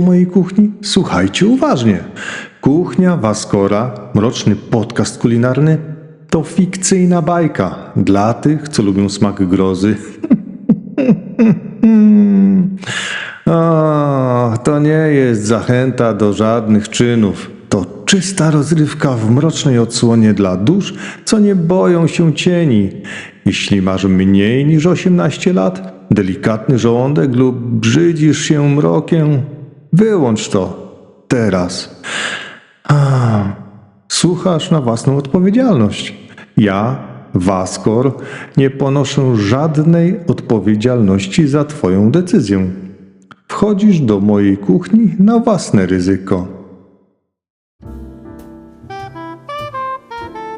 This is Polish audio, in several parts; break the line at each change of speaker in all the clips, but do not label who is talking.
mojej kuchni? Słuchajcie uważnie. Kuchnia Waskora, mroczny podcast kulinarny, to fikcyjna bajka dla tych, co lubią smak grozy. O, to nie jest zachęta do żadnych czynów. To czysta rozrywka w mrocznej odsłonie dla dusz, co nie boją się cieni. Jeśli masz mniej niż 18 lat, delikatny żołądek lub brzydzisz się mrokiem, wyłącz to teraz. A, słuchasz na własną odpowiedzialność. Ja, Waskor, nie ponoszę żadnej odpowiedzialności za Twoją decyzję. Wchodzisz do mojej kuchni na własne ryzyko.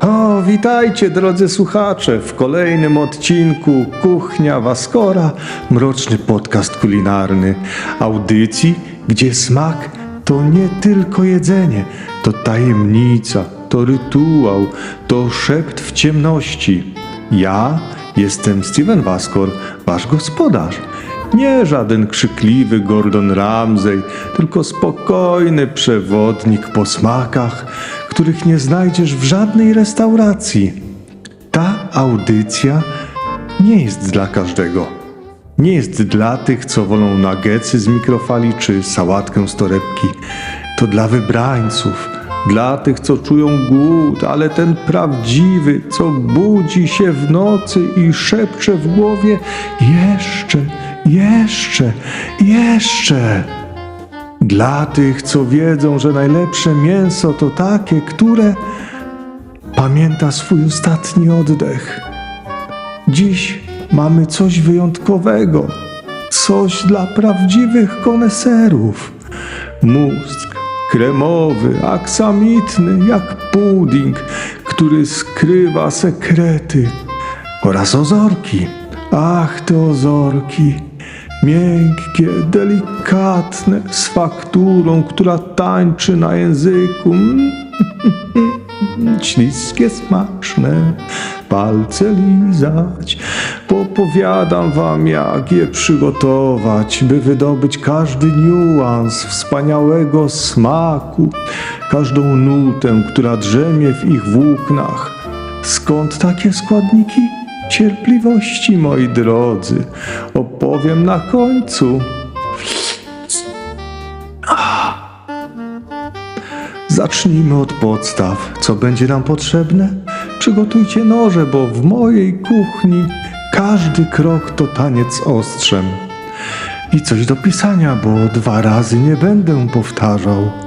O, witajcie drodzy słuchacze w kolejnym odcinku Kuchnia Waskora, mroczny podcast kulinarny, audycji, gdzie smak to nie tylko jedzenie, to tajemnica, to rytuał, to szept w ciemności. Ja jestem Steven Waskor, wasz gospodarz. Nie żaden krzykliwy Gordon Ramsay, tylko spokojny przewodnik po smakach, których nie znajdziesz w żadnej restauracji. Ta audycja nie jest dla każdego. Nie jest dla tych, co wolą nuggetsy z mikrofali czy sałatkę z torebki. To dla wybrańców, dla tych, co czują głód, ale ten prawdziwy, co budzi się w nocy i szepcze w głowie jeszcze, jeszcze, jeszcze. Dla tych, co wiedzą, że najlepsze mięso to takie, które pamięta swój ostatni oddech. Dziś mamy coś wyjątkowego, coś dla prawdziwych koneserów. Mózg kremowy, aksamitny, jak pudding, który skrywa sekrety. Oraz ozorki. Ach, te ozorki. Miękkie, delikatne, z fakturą, która tańczy na języku. Śliskie, smaczne, palce lizać. Popowiadam wam, jak je przygotować, by wydobyć każdy niuans wspaniałego smaku, każdą nutę, która drzemie w ich włóknach. Skąd takie składniki? Cierpliwości, moi drodzy, opowiem na końcu. Zacznijmy od podstaw. Co będzie nam potrzebne? Przygotujcie noże, bo w mojej kuchni każdy krok to taniec ostrzem. I coś do pisania, bo dwa razy nie będę powtarzał.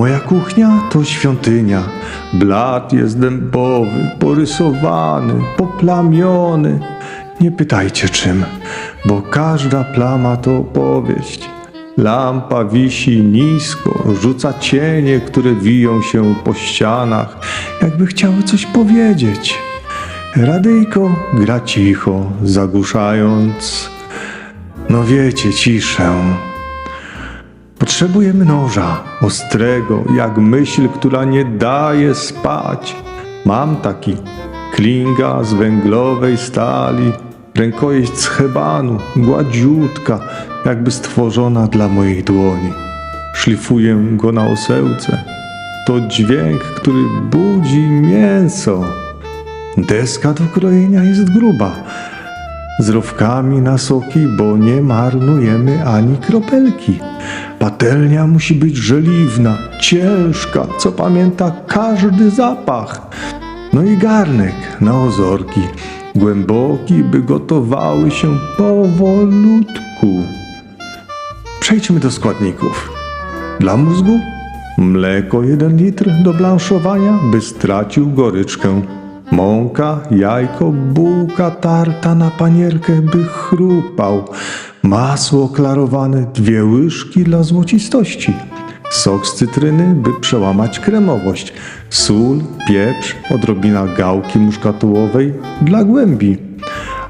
Moja kuchnia to świątynia. Blat jest dębowy, porysowany, poplamiony. Nie pytajcie czym, bo każda plama to opowieść. Lampa wisi nisko, rzuca cienie, które wiją się po ścianach, jakby chciały coś powiedzieć. Radyjko gra cicho, zagłuszając, no wiecie, ciszę. Potrzebujemy noża, ostrego, jak myśl, która nie daje spać. Mam taki. Klinga z węglowej stali, rękojeść z hebanu, gładziutka, jakby stworzona dla mojej dłoni. Szlifuję go na osełce. To dźwięk, który budzi mięso. Deska do krojenia jest gruba, z rowkami na soki, bo nie marnujemy ani kropelki. Patelnia musi być żeliwna, ciężka, co pamięta każdy zapach. No i garnek na ozorki, głęboki, by gotowały się powolutku. Przejdźmy do składników. Dla mózgu mleko 1 litr do blanszowania, by stracił goryczkę. Mąka, jajko, bułka tarta na panierkę, by chrupał. Masło klarowane, dwie łyżki dla złocistości. Sok z cytryny, by przełamać kremowość. Sól, pieprz, odrobina gałki muszkatułowej dla głębi.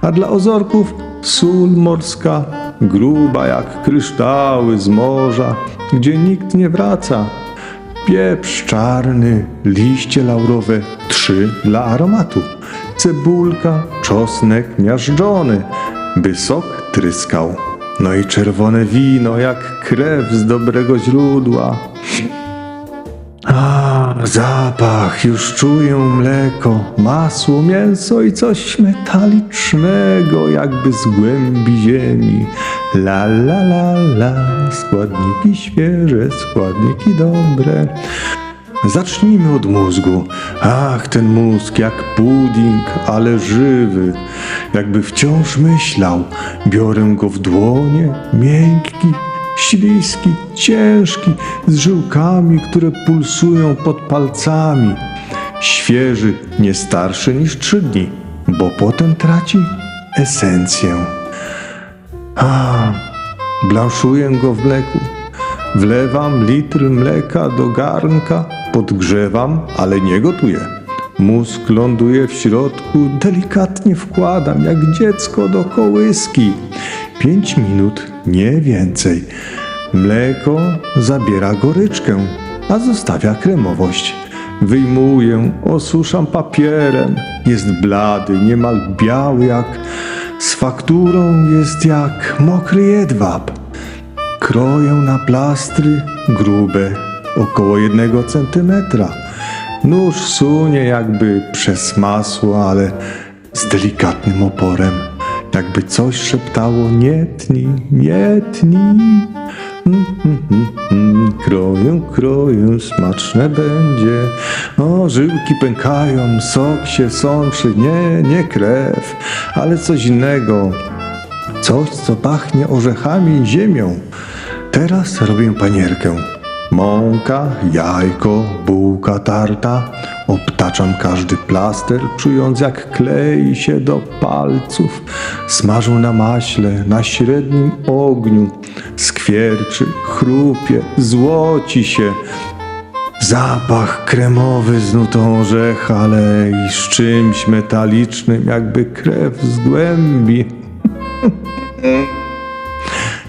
A dla ozorków Sól morska, gruba jak kryształy z morza, gdzie nikt nie wraca. Pieprz czarny, liście laurowe, trzy dla aromatu. Cebulka, czosnek miażdżony, by sok tryskał. No i czerwone wino, jak krew z dobrego źródła. A, zapach, już czuję mleko, masło, mięso i coś metalicznego, jakby z głębi ziemi. La la la la, składniki świeże, składniki dobre. Zacznijmy od mózgu. Ach, ten mózg jak pudding, ale żywy. Jakby wciąż myślał. Biorę go w dłonie, miękki, śliski, ciężki, z żyłkami, które pulsują pod palcami. Świeży, nie starszy niż trzy dni, bo potem traci esencję. A, blanszuję go w mleku. Wlewam litr mleka do garnka, podgrzewam, ale nie gotuję. Mózg ląduje w środku, delikatnie wkładam, jak dziecko do kołyski. Pięć minut, nie więcej. Mleko zabiera goryczkę, a zostawia kremowość. Wyjmuję, osuszam papierem. Jest blady, niemal biały jak... Z fakturą jest jak mokry jedwab. Kroję na plastry grube, około jednego centymetra. Nóż sunie jakby przez masło, ale z delikatnym oporem. Jakby coś szeptało nie tnij, nie tnij. Kroję, kroję, smaczne będzie. O, żyłki pękają, sok się sączy, nie, nie krew, ale coś innego. Coś, co pachnie orzechami i ziemią. Teraz robię panierkę. Mąka, jajko, bułka tarta. Obtaczam każdy plaster, czując jak klei się do palców. Smażę na maśle, na średnim ogniu. Skwierczy, chrupie, złoci się. Zapach kremowy z nutą orzecha, ale i z czymś metalicznym, jakby krew z głębi.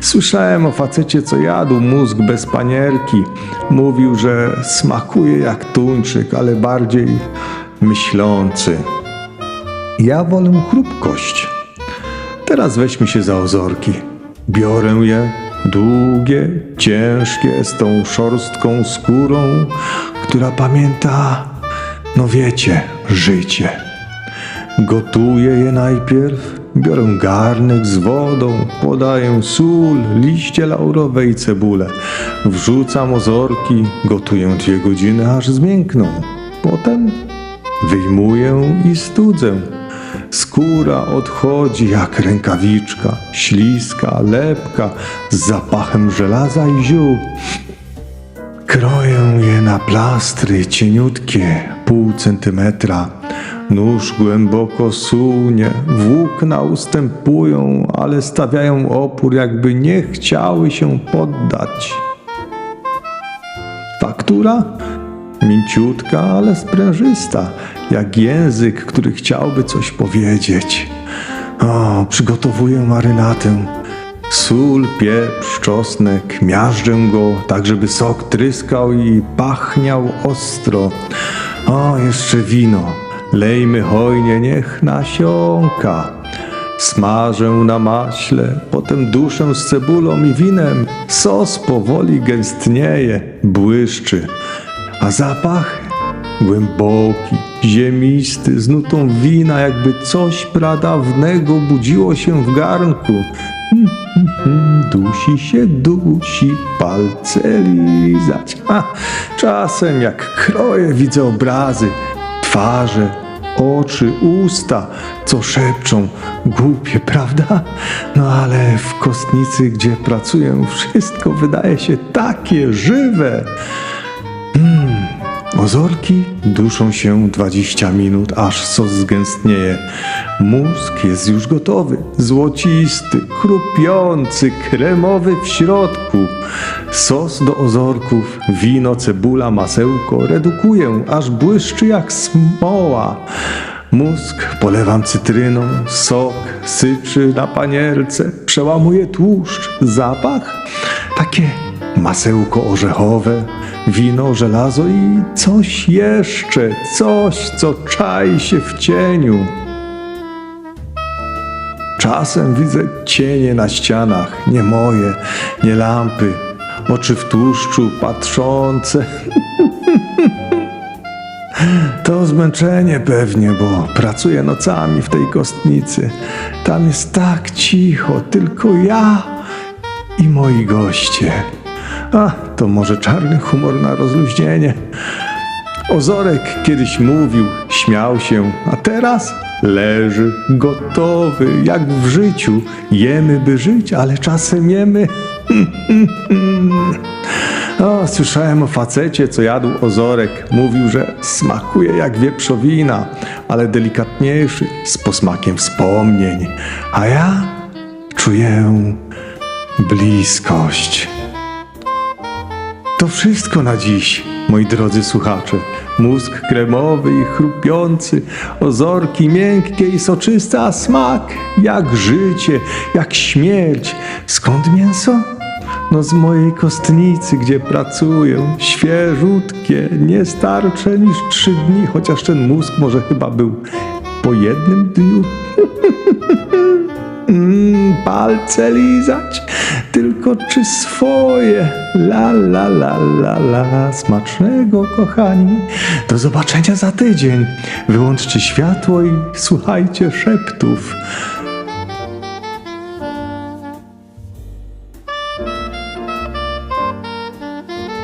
Słyszałem o facecie, co jadł mózg bez panierki. Mówił, że smakuje jak tuńczyk, ale bardziej myślący. Ja wolę chrupkość. Teraz weźmy się za ozorki. Biorę je, długie, ciężkie, z tą szorstką skórą, która pamięta, no wiecie, życie. Gotuję je najpierw, biorę garnek z wodą, podaję sól, liście laurowe i cebulę. Wrzucam ozorki, gotuję dwie godziny, aż zmiękną. Potem wyjmuję i studzę. Skóra odchodzi jak rękawiczka, śliska, lepka, z zapachem żelaza i ziół. Kroję je na plastry cieniutkie, pół centymetra. Nóż głęboko sunie, włókna ustępują, ale stawiają opór, jakby nie chciały się poddać. Faktura? Mięciutka, ale sprężysta, jak język, który chciałby coś powiedzieć. O, przygotowuję marynatę. Sól, pieprz, czosnek, miażdżę go, tak żeby sok tryskał i pachniał ostro. O, jeszcze wino. Lejmy hojnie, niech nasiąka. Smażę na maśle, potem duszę z cebulą i winem. Sos powoli gęstnieje, błyszczy. A zapach? Głęboki, ziemisty, z nutą wina, jakby coś pradawnego budziło się w garnku. Dusi się, dusi, palce lizać. Ha, czasem jak kroję widzę obrazy, twarze, oczy, usta, co szepczą. Głupie, prawda? No ale w kostnicy, gdzie pracuję, wszystko wydaje się takie żywe. Ozorki duszą się 20 minut, aż sos zgęstnieje. Mózg jest już gotowy, złocisty, chrupiący, kremowy w środku. Sos do ozorków, wino, cebula, masełko redukuję, aż błyszczy jak smoła. Mózg polewam cytryną, sok syczy na panierce, przełamuje tłuszcz, zapach takie masełko orzechowe, wino, żelazo i coś jeszcze, coś, co czai się w cieniu. Czasem widzę cienie na ścianach, nie moje, nie lampy, oczy w tłuszczu patrzące. To zmęczenie pewnie, bo pracuję nocami w tej kostnicy. Tam jest tak cicho, tylko ja i moi goście. A, to może czarny humor na rozluźnienie. Ozorek kiedyś mówił, śmiał się, a teraz leży gotowy, jak w życiu. Jemy, by żyć, ale czasem jemy. O, słyszałem o facecie, co jadł ozorek. Mówił, że smakuje jak wieprzowina, ale delikatniejszy, z posmakiem wspomnień. A ja czuję bliskość. To wszystko na dziś, moi drodzy słuchacze. Mózg kremowy i chrupiący, ozorki miękkie i soczyste, a smak jak życie, jak śmierć. Skąd mięso? No z mojej kostnicy, gdzie pracuję, świeżutkie, nie starsze niż trzy dni, chociaż ten mózg może chyba był po jednym dniu. Mm, palce lizać, tylko czy swoje? La la la la la, smacznego kochani. Do zobaczenia za tydzień. Wyłączcie światło i słuchajcie szeptów.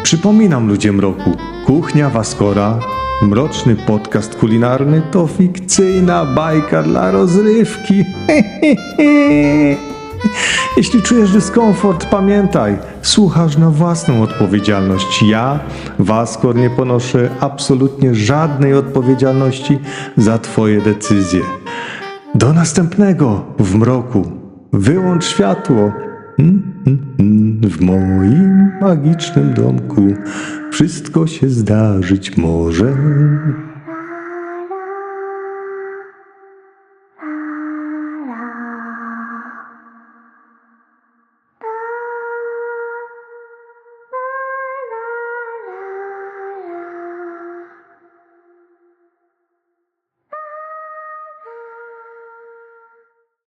Przypominam ludziom roku, Kuchnia Waskora, mroczny podcast kulinarny to fikcyjna bajka dla rozrywki. Jeśli czujesz dyskomfort, pamiętaj, słuchasz na własną odpowiedzialność. Ja, Waskor, nie ponoszę absolutnie żadnej odpowiedzialności za Twoje decyzje. Do następnego w mroku. Wyłącz światło. Mm, mm, mm. W moim magicznym domku wszystko się zdarzyć może.